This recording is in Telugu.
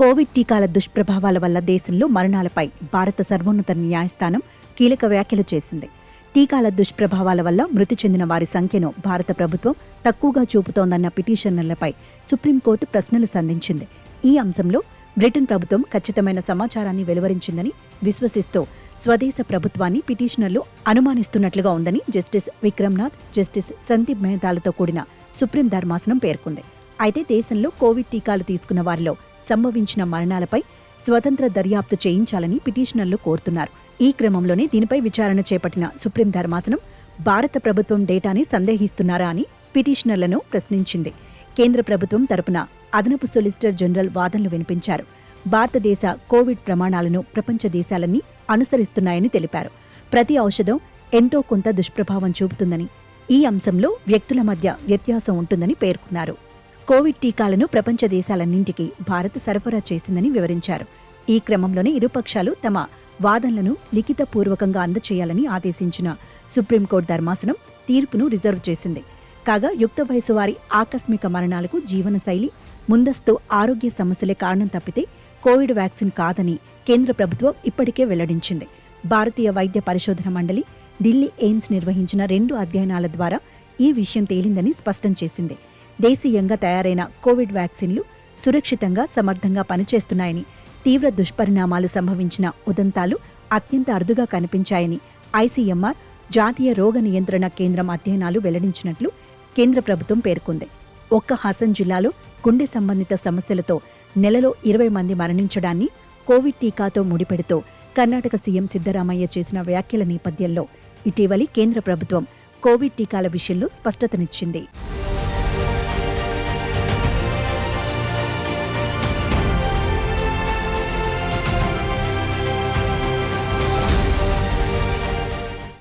కోవిడ్ టీకాల దుష్ప్రభావాల వల్ల దేశంలో మరణాలపై భారత సర్వోన్నత న్యాయస్థానం కీలక వ్యాఖ్యలు చేసింది. టీకాల దుష్ప్రభావాల వల్ల మృతి చెందిన వారి సంఖ్యను భారత ప్రభుత్వం తక్కువగా చూపుతోందన్న పిటిషనర్లపై సుప్రీంకోర్టు ప్రశ్నలు సంధించింది. ఈ అంశంలో బ్రిటన్ ప్రభుత్వం ఖచ్చితమైన సమాచారాన్ని వెలువరించిందని విశ్వసిస్తూ స్వదేశ ప్రభుత్వాన్ని పిటిషనర్లు అనుమానిస్తున్నట్లుగా ఉందని జస్టిస్ విక్రమ్నాథ్ జస్టిస్ సందీప్ మెహతాలతో కూడిన సుప్రీం ధర్మాసనం పేర్కొంది. అయితే దేశంలో కోవిడ్ టీకాలు తీసుకున్న వారిలో సంభవించిన మరణాలపై స్వతంత్ర దర్యాప్తు చేయించాలని పిటిషనర్లు కోరుతున్నారు. ఈ క్రమంలోనే దీనిపై విచారణ చేపట్టిన సుప్రీం ధర్మాసనం భారత ప్రభుత్వం డేటాని సందేహిస్తున్నారా అని పిటిషనర్లను ప్రశ్నించింది. కేంద్ర ప్రభుత్వం తరపున అదనపు సొలిసిటర్ జనరల్ వాదనలు వినిపించారు. భారతదేశ కోవిడ్ ప్రమాణాలను ప్రపంచ దేశాలన్నీ అనుసరిస్తున్నాయని తెలిపారు. ప్రతి ఔషధం ఎంతో కొంత దుష్ప్రభావం చూపుతుందని ఈ అంశంలో వ్యక్తుల మధ్య వ్యత్యాసం ఉంటుందని పేర్కొన్నారు. కోవిడ్ టీకాలను ప్రపంచ దేశాలన్నింటికీ భారత్ సరఫరా చేసిందని వివరించారు. ఈ క్రమంలోనే ఇరుపక్షాలు తమ వాదనలను లిఖితపూర్వకంగా అందచేయాలని ఆదేశించిన సుప్రీంకోర్టు ధర్మాసనం తీర్పును రిజర్వ్ చేసింది. కాగా యుక్త వయసు వారి ఆకస్మిక మరణాలకు జీవనశైలి ముందస్తు ఆరోగ్య సమస్యలే కారణం తప్పితే కోవిడ్ వ్యాక్సిన్ కాదని కేంద్ర ప్రభుత్వం ఇప్పటికే వెల్లడించింది. భారతీయ వైద్య పరిశోధన మండలి ఢిల్లీ ఎయిమ్స్ నిర్వహించిన రెండు అధ్యయనాల ద్వారా ఈ విషయం తేలిందని స్పష్టం చేసింది. దేశీయంగా తయారైన కోవిడ్ వ్యాక్సిన్లు సురక్షితంగా సమర్థంగా పనిచేస్తున్నాయని తీవ్ర దుష్పరిణామాలు సంభవించిన ఉదంతాలు అత్యంత అరుదుగా కనిపించాయని ఐసీఎంఆర్ జాతీయ రోగ నియంత్రణ కేంద్రం అధ్యయనాలు వెల్లడించినట్లు కేంద్ర ప్రభుత్వం పేర్కొంది. ఒక్క హాసన్ జిల్లాలో గుండె సంబంధిత సమస్యలతో నెలలో ఇరవై మంది మరణించడాన్ని కోవిడ్ టీకాతో ముడిపెడుతూ కర్ణాటక సీఎం సిద్దరామయ్య చేసిన వ్యాఖ్యల నేపథ్యంలో ఇటీవలి కేంద్ర ప్రభుత్వం కోవిడ్ టీకాల విషయంలో స్పష్టతనిచ్చింది.